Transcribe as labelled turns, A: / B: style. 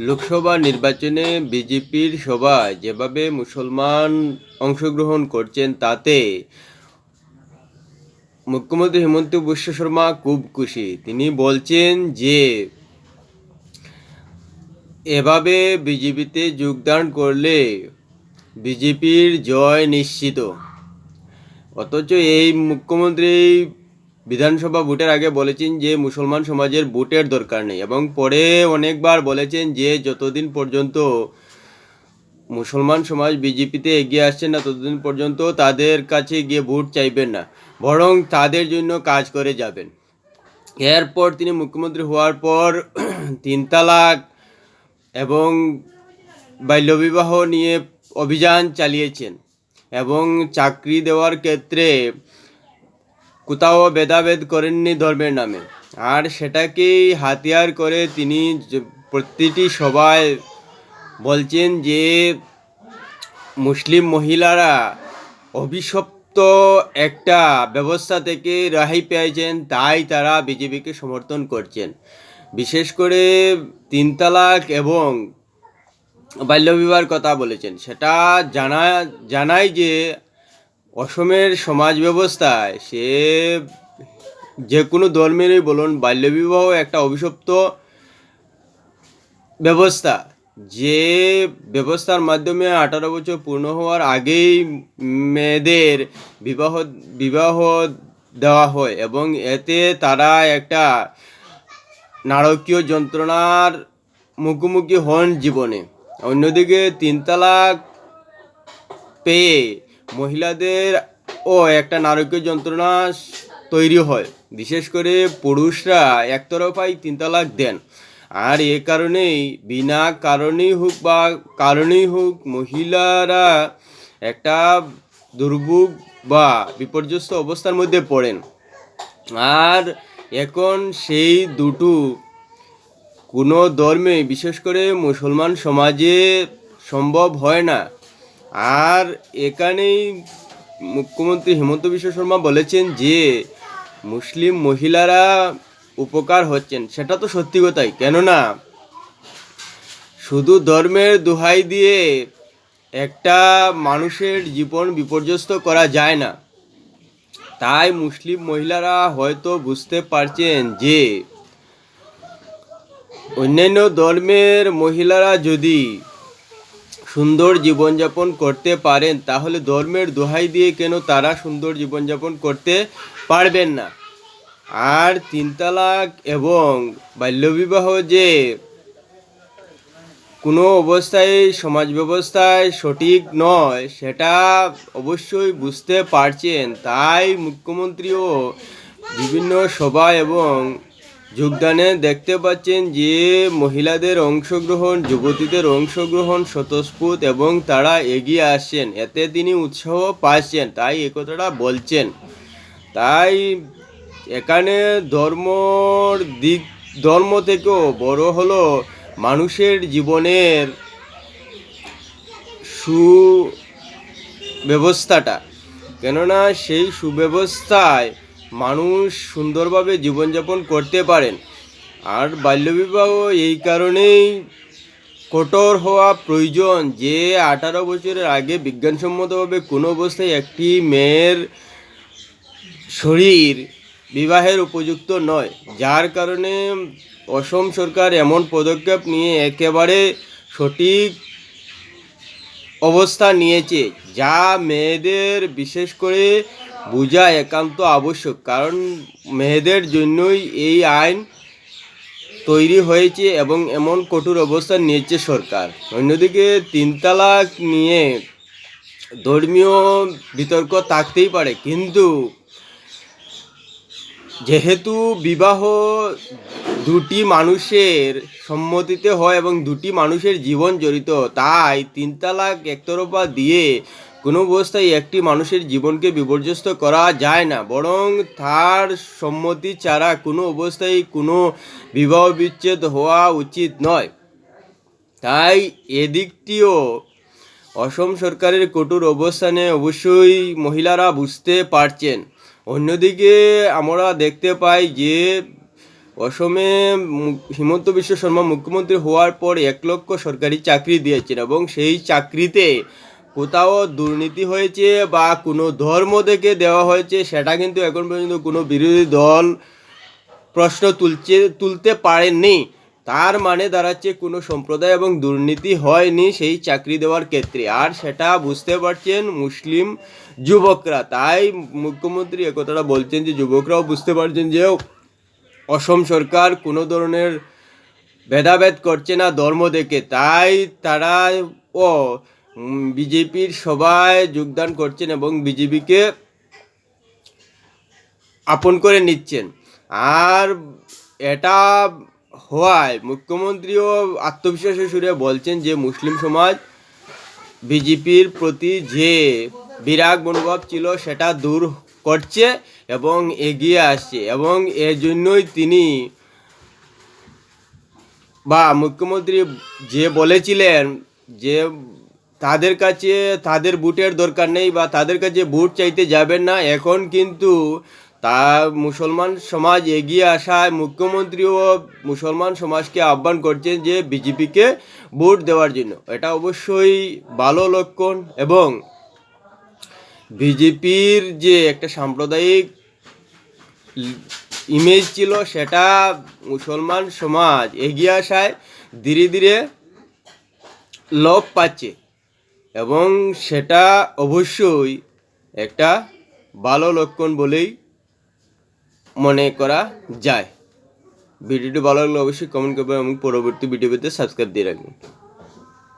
A: লোকসভা নির্বাচনে বিজেপির সভায় যেভাবে মুসলমান অংশগ্রহণ করছেন, তাতে মুখ্যমন্ত্রী হেমন্ত বিশ্ব শর্মা খুব খুশি। তিনি বলছেন যে, এভাবে বিজেপিতে যোগদান করলে বিজেপির জয় নিশ্চিত। অথচ এই মুখ্যমন্ত্রী বিধানসভা ভোটের আগে বলেছেন যে মুসলমান সমাজের ভোটের দরকার নেই এবং পরে অনেকবার বলেছেন যে যতদিন পর্যন্ত মুসলমান সমাজ বিজেপিতে এগিয়ে আসছে না, ততদিন পর্যন্ত তাদের কাছে গিয়ে ভোট চাইবেন না, বরং তাদের জন্য কাজ করে যাবেন। এরপর তিনি মুখ্যমন্ত্রী হওয়ার পর তিন তালাক এবং বাল্যবিবাহ নিয়ে অভিযান চালিয়েছেন এবং চাকরি দেওয়ার ক্ষেত্রে কোথাও ভেদাভেদ করেননি ধর্মের নামে। আর সেটাকেই হাতিয়ার করে তিনি প্রতিটি সভায় বলছেন যে, মুসলিম মহিলারা অভিশপ্ত একটা ব্যবস্থা থেকে রেহাই পেয়েছেন, তাই তারা বিজেপিকে সমর্থন করছেন। বিশেষ করে তিন তালাক এবং বাল্যবিবাহের কথা বলেছেন। সেটা জানা জানাই যে অসমের সমাজ ব্যবস্থায় সে যে কোনো ধর্মেরই বলুন, বাল্যবিবাহ একটা অভিশপ্ত ব্যবস্থা। যে ব্যবস্থার মাধ্যমে আঠারো বছর পূর্ণ হওয়ার আগেই মেয়েদের বিবাহ বিবাহ দেওয়া হয় এবং এতে তারা একটা নারকীয় যন্ত্রণার মুখোমুখি হন জীবনে। অন্যদিকে তিন তালাক পেয়ে মহিলাদের ও একটা নারকীয় যন্ত্রণা তৈরি হয়। বিশেষ করে পুরুষরা একতরফাই তিন তালাক দেন। আর এ কারণেই, বিনা কারণেই হোক বা কারণেই হোক, মহিলারা একটা দুর্ভোগ বা বিপর্যস্ত অবস্থার মধ্যে পড়েন। আর এখন সেই দুটো কোনো ধর্মে, বিশেষ করে মুসলমান সমাজে সম্ভব হয় না। আর এখানেই মুখ্যমন্ত্রী হেমন্ত বিশ্ব শর্মা বলেছেন যে, মুসলিম মহিলারা উপকার হচ্ছেন। সেটা তো সত্যি কথাই। কেননা, শুধু ধর্মের দোহাই দিয়ে একটা মানুষের জীবন বিপর্যস্ত করা যায় না। তাই মুসলিম মহিলারা হয়তো বুঝতে পারছেন যে, অন্যান্য ধর্মের মহিলারা যদি সুন্দর জীবনযাপন করতে পারেন, তাহলে ধর্মের দোহাই দিয়ে কেন তারা সুন্দর জীবনযাপন করতে পারবেন না? আর তিন তালাক এবং বাল্যবিবাহ যে কোনো অবস্থায়, সমাজ ব্যবস্থায় সঠিক নয়, সেটা অবশ্যই বুঝতে পারছেন। তাই মুখ্যমন্ত্রীও বিভিন্ন সভা এবং যোগদানে দেখতে পাচ্ছেন যে মহিলাদের অংশগ্রহণ, যুবতীদের অংশগ্রহণ স্বতঃস্ফূর্ত এবং তারা এগিয়ে আসছেন। এতে তিনি উৎসাহ পাচ্ছেন, তাই এ কথাটা বলছেন। তাই এখানে ধর্মর দিক, ধর্ম থেকেও বড় হলো মানুষের জীবনের সুব্যবস্থাটা। কেননা সেই সুব্যবস্থায় মানুষ সুন্দরভাবে জীবনযাপন করতে পারেন। আর বাল্যবিবাহ এই কারণেই কঠোর হওয়া প্রয়োজন যে আঠারো বছরের আগে বিজ্ঞানসম্মতভাবে কোনো অবস্থায় একটি মেয়ের শরীর বিবাহের উপযুক্ত নয়, যার কারণে অসম সরকার এমন পদক্ষেপ নিয়ে একেবারে সঠিক অবস্থা নিয়েছে, যা মেয়েদের বিশেষ করে বোঝা একান্ত আবশ্যক, কারণ মেয়েদের জন্যই এই আইন তৈরি হয়েছে এবং এমন কঠোর অবস্থান নিয়েছে সরকার। অন্যদিকে তিন তালাক নিয়ে ধর্মীয় বিতর্ক থাকতেই পারে, কিন্তু যেহেতু বিবাহ দুটি মানুষের সম্মতিতে হয় এবং দুটি মানুষের জীবন জড়িত, তাই তিন তালাক একতরফা দিয়ে কোনো অবস্থায় একটি মানুষের জীবনকে বিপর্যস্ত করা যায় না, বরং তার সম্মতি ছাড়া কোনো অবস্থায় কোনো বিবাহ বিচ্ছেদ হওয়া উচিত নয়। তাই এদিকটিও অসম সরকারের কঠোর অবস্থানে অবশ্যই মহিলারা বুঝতে পারছেন। অন্যদিকে আমরা দেখতে পাই যে অসমে হিমন্ত বিশ্ব শর্মা মুখ্যমন্ত্রী হওয়ার পর এক লক্ষ সরকারি চাকরি দিয়েছেন এবং সেই চাকরিতে কোথাও দুর্নীতি হয়েছে বা কোনো ধর্ম থেকে দেওয়া হয়েছে, সেটা কিন্তু এখন পর্যন্ত কোনো বিরোধী দল প্রশ্ন তুলছে, তুলতে পারেননি। তার মানে দাঁড়াচ্ছে কোনো সম্প্রদায় এবং দুর্নীতি হয়নি সেই চাকরি দেওয়ার ক্ষেত্রে। আর সেটা বুঝতে পারছেন মুসলিম যুবকরা। তাই মুখ্যমন্ত্রী একথাটা বলছেন যে, যুবকরাও বুঝতে পারছেন যে, অসম সরকার কোনো ধরনের ভেদাভেদ করছে না ধর্ম দেখে তাই তারা ও বিজেপির সবাই যোগদান করছেন এবং বিজেপিকে আপন করে নিচ্ছেন। আর এটা হওয়ায় মুখ্যমন্ত্রীও আত্মবিশ্বাসের সুরে বলছেন যে, মুসলিম সমাজ বিজেপির প্রতি যে বিরাগ মনোভাব ছিল, সেটা দূর করছে এবং এগিয়ে আসছে এবং এর জন্যই তিনি বা মুখ্যমন্ত্রী যে বলেছিলেন যে তাদের কাছে, তাদের বুটের দরকার নেই বা তাদের কাছে বুট চাইতে যাবেন না। এখন কিন্তু তা মুসলমান সমাজ এগিয়ে আসায় মুখ্যমন্ত্রীও মুসলমান সমাজকে আহ্বান করছেন যে বিজেপিকে ভোট দেওয়ার জন্য। এটা অবশ্যই ভালো লক্ষণ এবং বিজেপির যে একটা সাম্প্রদায়িক ইমেজ ছিল, সেটা মুসলমান সমাজ এগিয়ে আসায় ধীরে ধীরে লোপ পাচ্ছে। এবং সেটা অবশ্যই একটা ভালো লক্ষণ বলেই মনে করা যায়। ভিডিওটি ভালো লাগলে অবশ্যই কমেন্ট করবেন এবং পরবর্তী ভিডিও পেতে সাবস্ক্রাইব দিয়ে রাখবেন।